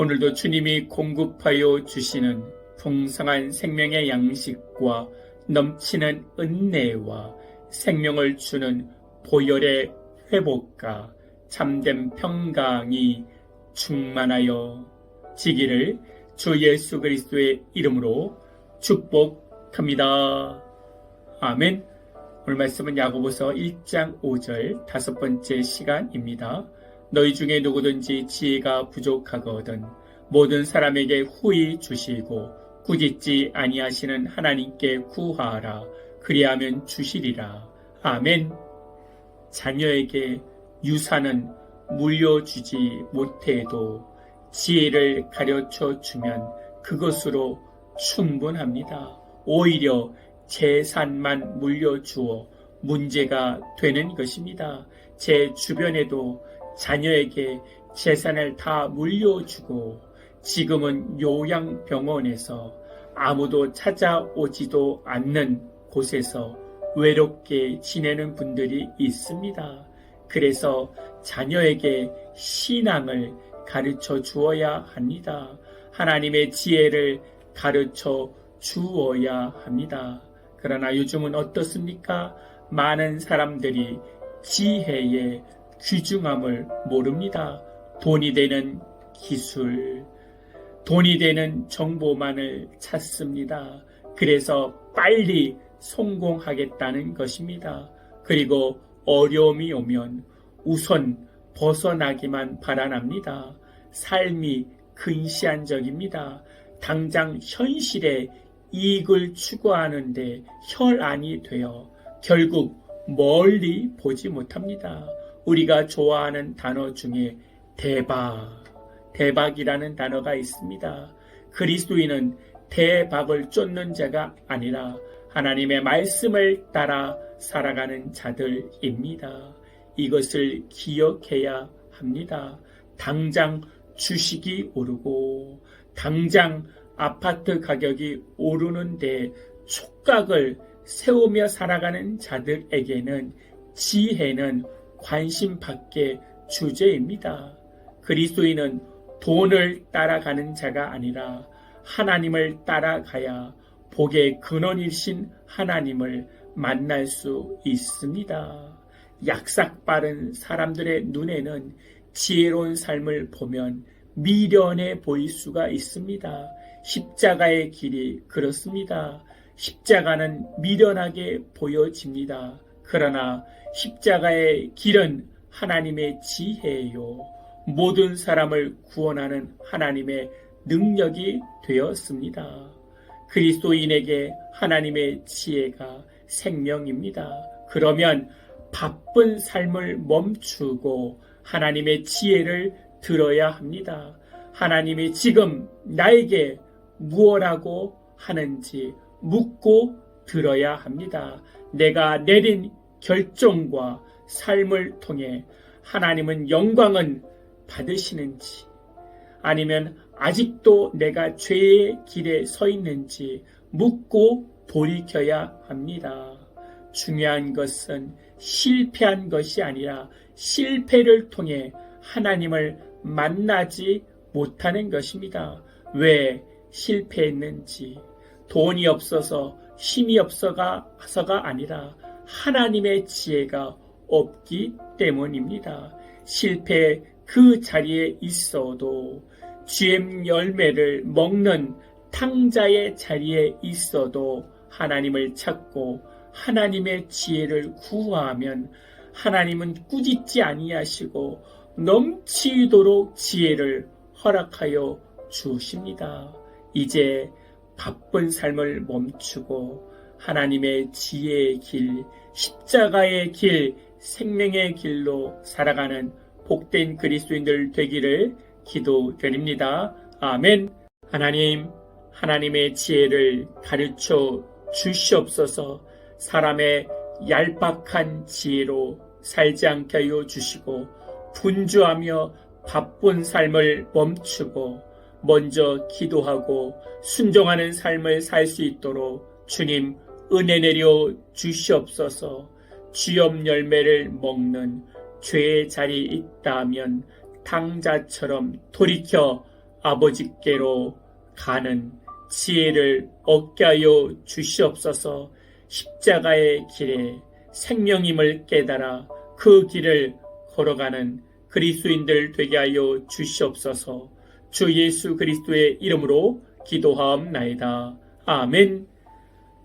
오늘도 주님이 공급하여 주시는 풍성한 생명의 양식과 넘치는 은혜와 생명을 주는 보혈의 회복과 참된 평강이 충만하여 지기를 주 예수 그리스도의 이름으로 축복합니다. 아멘. 오늘 말씀은 야고보서 1장 5절 다섯 번째 시간입니다. 너희 중에 누구든지 지혜가 부족하거든 모든 사람에게 후히 주시고 꾸짖지 아니하시는 하나님께 구하라 그리하면 주시리라. 아멘. 자녀에게 유산은 물려주지 못해도 지혜를 가르쳐 주면 그것으로 충분합니다. 오히려 재산만 물려주어 문제가 되는 것입니다. 제 주변에도 자녀에게 재산을 다 물려주고 지금은 요양병원에서 아무도 찾아오지도 않는 곳에서 외롭게 지내는 분들이 있습니다. 그래서 자녀에게 신앙을 가르쳐 주어야 합니다. 하나님의 지혜를 가르쳐 주어야 합니다. 그러나 요즘은 어떻습니까? 많은 사람들이 지혜의 귀중함을 모릅니다. 돈이 되는 기술, 돈이 되는 정보만을 찾습니다. 그래서 빨리 성공하겠다는 것입니다. 그리고 어려움이 오면 우선 벗어나기만 바라납니다. 삶이 근시안적입니다. 당장 현실에 이익을 추구하는데 혈안이 되어 결국 멀리 보지 못합니다. 우리가 좋아하는 단어 중에 대박, 대박이라는 단어가 있습니다. 그리스도인은 대박을 쫓는 자가 아니라 하나님의 말씀을 따라 살아가는 자들입니다. 이것을 기억해야 합니다. 당장 주식이 오르고 당장 아파트 가격이 오르는데 촉각을 세우며 살아가는 자들에게는 지혜는 관심 밖의 주제입니다. 그리스도인은 돈을 따라가는 자가 아니라 하나님을 따라가야 복의 근원이신 하나님을 만날 수 있습니다. 약삭 빠른 사람들의 눈에는 지혜로운 삶을 보면 미련해 보일 수가 있습니다. 십자가의 길이 그렇습니다. 십자가는 미련하게 보여집니다. 그러나 십자가의 길은 하나님의 지혜요. 모든 사람을 구원하는 하나님의 능력이 되었습니다. 그리스도인에게 하나님의 지혜가 생명입니다. 그러면 바쁜 삶을 멈추고 하나님의 지혜를 들어야 합니다. 하나님이 지금 나에게 무엇라고 하는지 묻고 들어야 합니다. 내가 내린 결정과 삶을 통해 하나님은 영광은 받으시는지 아니면 아직도 내가 죄의 길에 서 있는지 묻고 돌이켜야 합니다. 중요한 것은 실패한 것이 아니라 실패를 통해 하나님을 만나지 못하는 것입니다. 왜 실패했는지 돈이 없어서 힘이 없어서가 아니라 하나님의 지혜가 없기 때문입니다. 실패 그 자리에 있어도 GM 열매를 먹는 탕자의 자리에 있어도 하나님을 찾고 하나님의 지혜를 구하면 하나님은 꾸짖지 아니하시고 넘치도록 지혜를 허락하여 주십니다. 이제 바쁜 삶을 멈추고 하나님의 지혜의 길, 십자가의 길, 생명의 길로 살아가는 복된 그리스도인들 되기를 기도드립니다. 아멘. 하나님, 하나님의 지혜를 가르쳐 주시옵소서 사람의 얄팍한 지혜로 살지 않게 하여 주시고 분주하며 바쁜 삶을 멈추고 먼저 기도하고 순종하는 삶을 살 수 있도록 주님 은혜 내려 주시옵소서 쥐염 열매를 먹는 죄의 자리 있다면 당자처럼 돌이켜 아버지께로 가는 지혜를 얻게 하여 주시옵소서 십자가의 길에 생명임을 깨달아 그 길을 걸어가는 그리스도인들 되게 하여 주시옵소서 주 예수 그리스도의 이름으로 기도하옵나이다. 아멘.